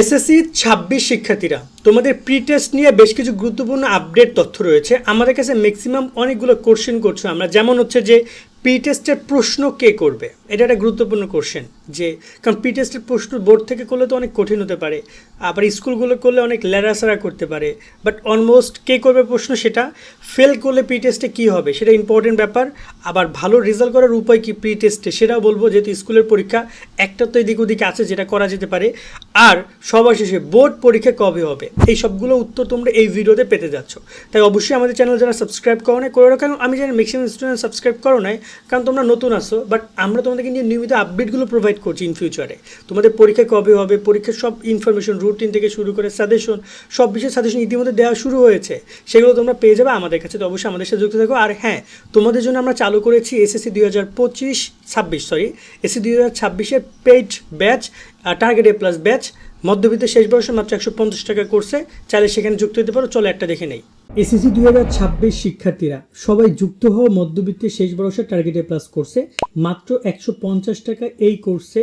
SSC ছাব্বিশ শিক্ষার্থীরা, তোমাদের প্রি টেস্ট নিয়ে বেশ কিছু গুরুত্বপূর্ণ আপডেট তথ্য রয়েছে। আমাদের কাছে ম্যাক্সিমাম অনেকগুলো কোশ্চেন করছ আমরা। যেমন হচ্ছে যে প্রি টেস্টের প্রশ্ন কে করবে? এটা একটা গুরুত্বপূর্ণ কোশ্চেন যে কারণ প্রি টেস্টের প্রশ্ন বোর্ড থেকে করলে তো অনেক কঠিন হতে পারে, আবার স্কুলগুলো করলে অনেক লেরাসারা করতে পারে বাট অলমোস্ট কে করবে প্রশ্ন সেটা? ফেল করলে প্রি টেস্টে কী হবে? সেটা ইম্পর্টেন্ট ব্যাপার, আবার ভালো রেজাল্ট করার উপায় কি প্রি টেস্টে সেটাও বলব, যেহেতু স্কুলের পরীক্ষা একটা তো এদিক ওদিকে আছে যেটা করা যেতে পারে, আর সবার শেষে বোর্ড পরীক্ষা কবে হবে? এই সবগুলো উত্তর তোমরা এই ভিডিওতে পেতে যাচ্ছ। তাই অবশ্যই আমাদের চ্যানেল যারা সাবস্ক্রাইব করো না করে কারণ আমি জানি ম্যাক্সিমাম স্টুডেন্ট সাবস্ক্রাইব করো নাই, কারণ তোমরা নতুন আসো বাট আমরা তোমাদেরকে নিয়ে নিয়মিত আপডেটগুলো প্রোভাইড করছি ইন ফিউচারে তোমাদের পরীক্ষা কবে হবে, পরীক্ষার সব ইনফরমেশন রুটিন থেকে শুরু করে সাজেশন সব বিষয়ে সাজেশন ইতিমধ্যে দেওয়া শুরু হয়েছে। সেগুলো তোমরা পেয়ে যাবে আমাদের কাছে, তো অবশ্যই আমাদের সাথে যুক্ত থাকো। আর হ্যাঁ তোমাদের জন্য আমরা চালু করেছি এসএসসি দুই হাজার পঁচিশ ছাব্বিশ সরি এসএসসি দুই হাজার ছাব্বিশের paid batch target A plus batch মধ্যবিত্তের শেষ বয়সে মাত্র একশো পঞ্চাশ টাকা করছে চাইলে সেখানে যুক্ত হতে পারো, চলো একটা দেখে নেই। এসএসসি দুই হাজার ছাব্বিশ শিক্ষার্থীরা সবাই যুক্ত হওয়া মধ্যবিত্তের শেষ বয়সের টার্গেটে প্লাস কোর্সে মাত্র একশো পঞ্চাশ টাকা এই কোর্সে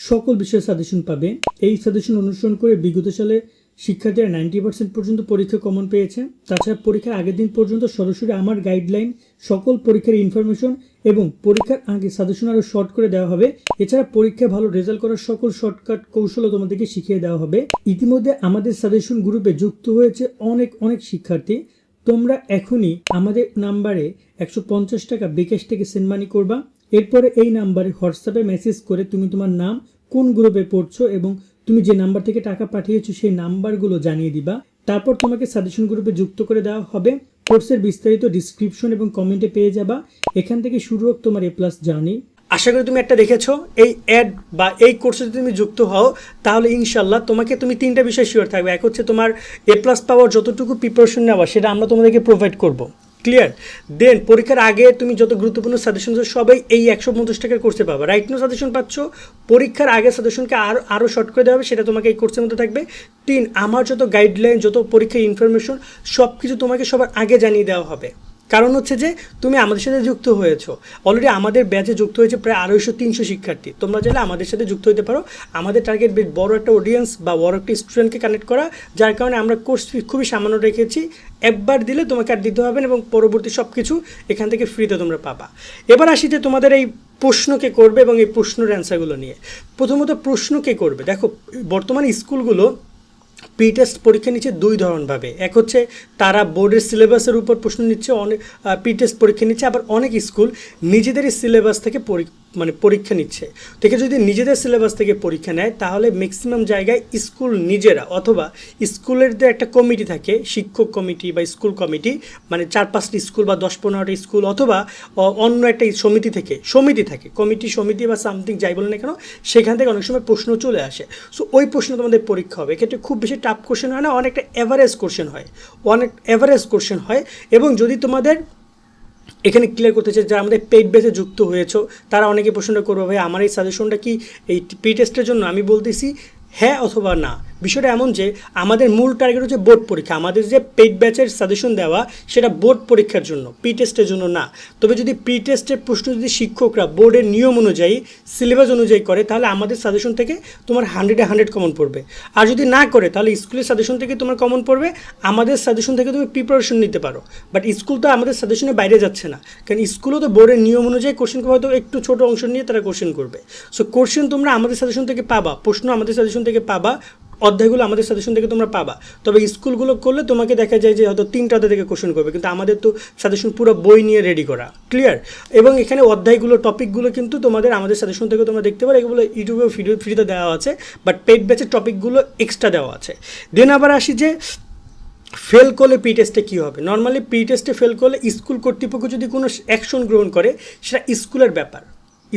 সকল বিষয়ে সাজেশন পাবে। এই সাজেশন অনুসরণ করে বিগত সালে শিক্ষার্থীরা নাইনটি পার্সেন্ট পর্যন্ত পরীক্ষা কমন পেয়েছে। তাছাড়া পরীক্ষার আগের দিন পর্যন্ত সরাসরি আমার গাইডলাইন সকল পরীক্ষার ইনফরমেশন এবং পরীক্ষার আগে সাজেশন আরও শর্ট করে দেওয়া হবে। এছাড়া পরীক্ষায় ভালো রেজাল্ট করার সকল শর্টকাট কৌশলও তোমাদেরকে শিখিয়ে দেওয়া হবে। ইতিমধ্যে আমাদের সাজেশন গ্রুপে যুক্ত হয়েছে অনেক অনেক শিক্ষার্থী। তোমরা এখনই আমাদের নাম্বারে একশো পঞ্চাশ টাকা বিকাশ থেকে সেন্ড মানি করবা। এরপরে এই নাম্বারে হোয়াটসঅ্যাপে মেসেজ করে তুমি তোমার নাম, কোন গ্রুপে পড়ছো এবং তুমি যে নাম্বার থেকে টাকা পাঠিয়েছো সেই নাম্বারগুলো জানিয়ে দিবা। তারপর তোমাকে সাজেশন গ্রুপে যুক্ত করে দেওয়া হবে। কোর্সের বিস্তারিত ডিসক্রিপশন এবং কমেন্টে পেয়ে যাবা। এখান থেকে শুরু হোক তোমার এ প্লাস জার্নি আশা করি তুমি একটা দেখেছ, এই অ্যাড বা এই কোর্সে যদি তুমি যুক্ত হও, তাহলে ইনশাল্লাহ তোমাকে তুমি তিনটা বিষয় শিওর থাকবে। এক হচ্ছে তোমার এ প্লাস পাওয়ার যতটুকু প্রিপারেশন নেওয়া, সেটা আমরা তোমাদেরকে প্রোভাইড করব। ক্লিয়ার দেন পরীক্ষার আগে তুমি যত গুরুত্বপূর্ণ সাজেশন সবাই এই একশো পঞ্চাশ টাকার কোর্সে পাবে। রাইট নো সাজেশন পাচ্ছ, পরীক্ষার আগে সাজেশনকে আরও আরও শর্ট করে দেওয়া হবে, সেটা তোমাকে এই কোর্সের মধ্যে থাকবে। তিন আমার যত গাইডলাইন যত পরীক্ষার ইনফরমেশন সব কিছু তোমাকে সবার আগে জানিয়ে দেওয়া হবে। কারণ হচ্ছে যে তুমি আমাদের সাথে যুক্ত হয়েছো। অলরেডি আমাদের ব্যাচে যুক্ত হয়েছে প্রায় আড়াইশো, তিনশো শিক্ষার্থী। তোমরা চাইলে আমাদের সাথে যুক্ত হতে পারো। আমাদের টার্গেট বেশ বড় একটা অডিয়েন্স বা বড় একটা স্টুডেন্টকে কানেক্ট করা, যার কারণে আমরা কোর্স ফি খুবই সামান্য রেখেছি। একবার দিলে তোমাকে আর দিতে হবে না এবং পরবর্তী সব কিছু এখান থেকে ফ্রিতে তোমরা পাবা। এবার আসি যে তোমাদের এই প্রশ্ন কে করবে এবং এই প্রশ্নের অ্যান্সারগুলো নিয়ে। প্রথমত প্রশ্ন কে করবে? দেখো, বর্তমান স্কুলগুলো প্রি টেস্ট পরীক্ষা নিচ্ছে দুই ধরনভাবে। এক হচ্ছে তারা বোর্ডের সিলেবাসের উপর প্রশ্ন নিচ্ছে অনেক প্রি টেস্ট পরীক্ষা নিচ্ছে, আবার অনেক স্কুল নিজেদেরই সিলেবাস থেকে মানে পরীক্ষা নিচ্ছে। থেকে যদি নিজেদের সিলেবাস থেকে পরীক্ষা নেয়, তাহলে ম্যাক্সিমাম জায়গায় স্কুল নিজেরা অথবা স্কুলের যে একটা কমিটি থাকে, শিক্ষক কমিটি বা স্কুল কমিটি মানে চার পাঁচটি স্কুল বা দশ পনেরোটা স্কুল অথবা অন্য একটা সমিতি থেকে, সমিতি থাকে কমিটি সমিতি বা সামথিং যাই বলে না কেন, সেখান থেকে অনেক সময় প্রশ্ন চলে আসে। সো ওই প্রশ্ন তোমাদের পরীক্ষা হবে। এক্ষেত্রে খুব বেশি টাফ কোশ্চেন হয় না, অনেকটা এভারেজ কোশ্চেন হয়। অনেক এভারেজ কোশ্চেন হয় এবং যদি তোমাদের এখানে ক্লিয়ার করতে চাই, যারা আমাদের পেইড বেসে যুক্ত হয়েছো, তারা অনেকে প্রশ্নটা করবে, ভাই, আমার এই সাজেশনটা কি এই প্রি টেস্টের জন্য? আমি বলতেছি হ্যাঁ অথবা না। বিষয়টা এমন যে আমাদের মূল টার্গেট হচ্ছে বোর্ড পরীক্ষা। আমাদের যে পেইড ব্যাচের সাজেশন দেওয়া, সেটা বোর্ড পরীক্ষার জন্য প্রি টেস্টের জন্য না। তবে যদি প্রি টেস্টের প্রশ্ন যদি শিক্ষকরা বোর্ডের নিয়ম অনুযায়ী সিলেবাস অনুযায়ী করে, তাহলে আমাদের সাজেশন থেকে তোমার হান্ড্রেডে হান্ড্রেড কমন পড়বে। আর যদি না করে, তাহলে স্কুলের সাজেশন থেকে তোমার কমন পড়বে। আমাদের সাজেশন থেকে তুমি প্রিপারেশন নিতে পারো। বাট স্কুল তো আমাদের সাজেশনের বাইরে যাচ্ছে না। কারণ স্কুলও তো বোর্ডের নিয়ম অনুযায়ী কোশ্চেন হয়তো একটু ছোট অংশ নিয়ে তারা কোশ্চেন করবে। সো কোশ্চেন তোমরা আমাদের সাজেশন থেকে পাবা, প্রশ্ন আমাদের সাজেশন থেকে পাবা অধ্যায়গুলো আমাদের সাজেশন থেকে তোমরা পাবা। তবে স্কুলগুলো করলে তোমাকে দেখা যায় যে হয়তো তিনটা অধ্যায় থেকে কোশ্চেন করবে, কিন্তু আমাদের তো সাজেশন পুরো বই নিয়ে রেডি করা ক্লিয়ার এবং এখানে অধ্যায়গুলো টপিকগুলো কিন্তু তোমাদের আমাদের সাজেশন থেকে তোমরা দেখতে পারো, এগুলো ইউটিউবে ভিডিও ফ্রিতে দেওয়া আছে বাট পেড ব্যাচের টপিকগুলো এক্সট্রা দেওয়া আছে। দেন আবার আসি যে ফেল করলে পি টেস্টে কী হবে? নর্মালি পি টেস্টে ফেল করলে স্কুল কর্তৃপক্ষ যদি কোনো অ্যাকশন গ্রহণ করে, সেটা স্কুলের ব্যাপার।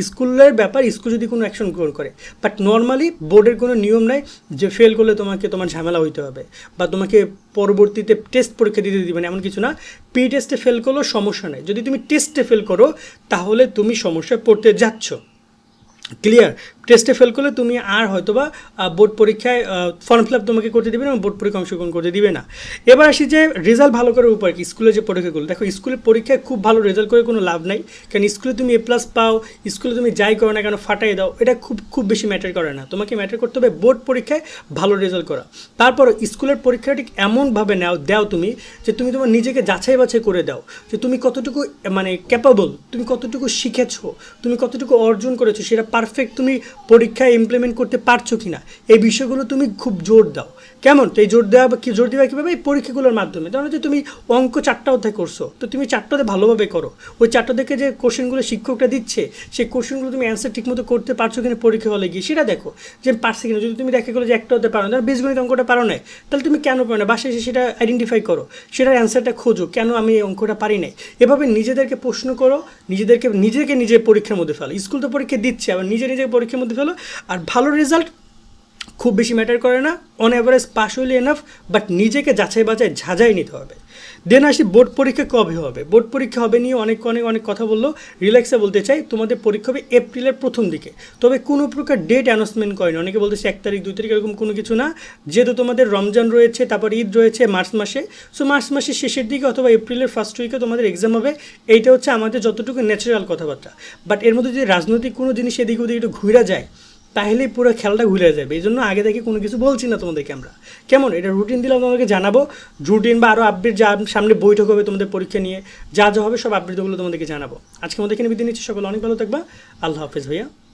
স্কুলের ব্যাপার, স্কুল যদি কোনো অ্যাকশন গ্রহণ করে। বাট নর্মালি বোর্ডের কোনো নিয়ম নাই যে ফেল করলে তোমাকে তোমার ঝামেলা হইতে হবে বা তোমাকে পরবর্তীতে টেস্ট পরীক্ষা দিতে দিবেন এমন কিছু না। পি টেস্টে ফেল করলেও সমস্যা নেই। যদি তুমি টেস্টে ফেল করো, তাহলে তুমি সমস্যায় পড়তে যাচ্ছ। ক্লিয়ার টেস্টে ফেল করলে তুমি আর হয়তো বা বোর্ড পরীক্ষায় ফর্ম ফিল আপ তোমাকে করতে দিবে না বোর্ড পরীক্ষা অংশগ্রহণ করতে দিবে না। এবার আসি যে রেজাল্ট ভালো করার উপায় কি? স্কুলে যে পরীক্ষাগুলো, দেখো স্কুলের পরীক্ষায় খুব ভালো রেজাল্ট করে কোনো লাভ নাই। কারণ স্কুলে তুমি এ প্লাস পাও স্কুলে তুমি যাই করো না কেন ফাটাই দাও, এটা খুব খুব বেশি ম্যাটার করে না। তোমাকে ম্যাটার করতে হবে বোর্ড পরীক্ষায় ভালো রেজাল্ট করা। তারপর স্কুলের পরীক্ষাটা ঠিক এমনভাবে নাও, দাও তুমি যে তুমি তোমার নিজেকে যাচাই বাছাই করে দাও। যে তুমি কতটুকু মানে ক্যাপাবল তুমি কতটুকু শিখেছো, তুমি কতটুকু অর্জন করেছ সেটা পারফেক্ট তুমি পরীক্ষায় ইমপ্লিমেন্ট করতে পারছ কি না এই বিষয়গুলো তুমি খুব জোর দাও। কেমন? তো এই জোর দেওয়া কি জোর দেওয়া কীভাবে? এই পরীক্ষাগুলোর মাধ্যমে। ধরো যে তুমি অঙ্ক চারটা অধ্যায় করছ, তো তুমি চারটাতে ভালোভাবে করো। ওই চারটা থেকে যে কোশ্চেনগুলো শিক্ষকটা দিচ্ছে, সেই কোশ্চেনগুলো তুমি অ্যান্সার ঠিকমতো করতে পারছ কিনা পরীক্ষা হলে গিয়ে? সেটা দেখো যে পারছি কিনা। যদি তুমি দেখা গেলো যে একটা অধ্যায় পারো না বীজগণিত অঙ্কটা পারো না তাহলে তুমি কেন পারো না? বাসায় এসে সেটা আইডেন্টিফাই করো। সেটার অ্যান্সারটা খোঁজো, কেন আমি এই অঙ্কটা পারি নাই? এভাবে নিজেদেরকে প্রশ্ন করো, নিজেদেরকে নিজেকে নিজে পরীক্ষার মধ্যে ফেলো। স্কুল তো পরীক্ষা দিচ্ছে, আবার নিজে নিজে পরীক্ষার মধ্যে ফেলো আর ভালো রেজাল্ট খুব বেশি ম্যাটার করে না অন অ্যাভারেজ পাস হইলে এনাফ বাট নিজেকে যাচাই বাছাই ঝাঁঝাই নিতে হবে। দেন আসি বোর্ড পরীক্ষা কবে হবে? বোর্ড পরীক্ষা হবে নিয়ে অনেক অনেক অনেক কথা বলল। রিল্যাক্সে বলতে চাই, তোমাদের পরীক্ষা হবে এপ্রিলের প্রথম দিকে। তবে কোনো প্রকার ডেট অ্যানাউন্সমেন্ট করেনি। অনেকে বলতেছে এক তারিখ, দুই তারিখ এরকম কোনো কিছু না। যেহেতু তোমাদের রমজান রয়েছে, তারপর ঈদ রয়েছে মার্চ মাসে। সো মার্চ মাসের শেষের দিকে অথবা এপ্রিলের ফার্স্ট উইকে তোমাদের এক্সাম হবে। এইটা হচ্ছে আমাদের যতটুকু ন্যাচারাল কথাবার্তা। বাট এর মধ্যে যদি রাজনৈতিক কোনো জিনিস এদিকে ওদিকে একটু ঘুরে যায় তাহলেই পুরো খেলাটা ঘুরে যাবে। এই জন্য আগে থেকে কোনো কিছু বলছি না তোমাদেরকে আমরা। কেমন? এটা রুটিন দিলে তোমাদেরকে জানাব। রুটিন বা আরও আপডেট যা সামনে বৈঠক হবে তোমাদের পরীক্ষা নিয়ে, যা যা হবে সব আপডেটগুলো তোমাদেরকে জানাব। আজকে আমাদের এখানে বিদায় নিচ্ছি। সকল অনেক ভালো থাকবা। আল্লাহ হাফিজ ভাইয়া।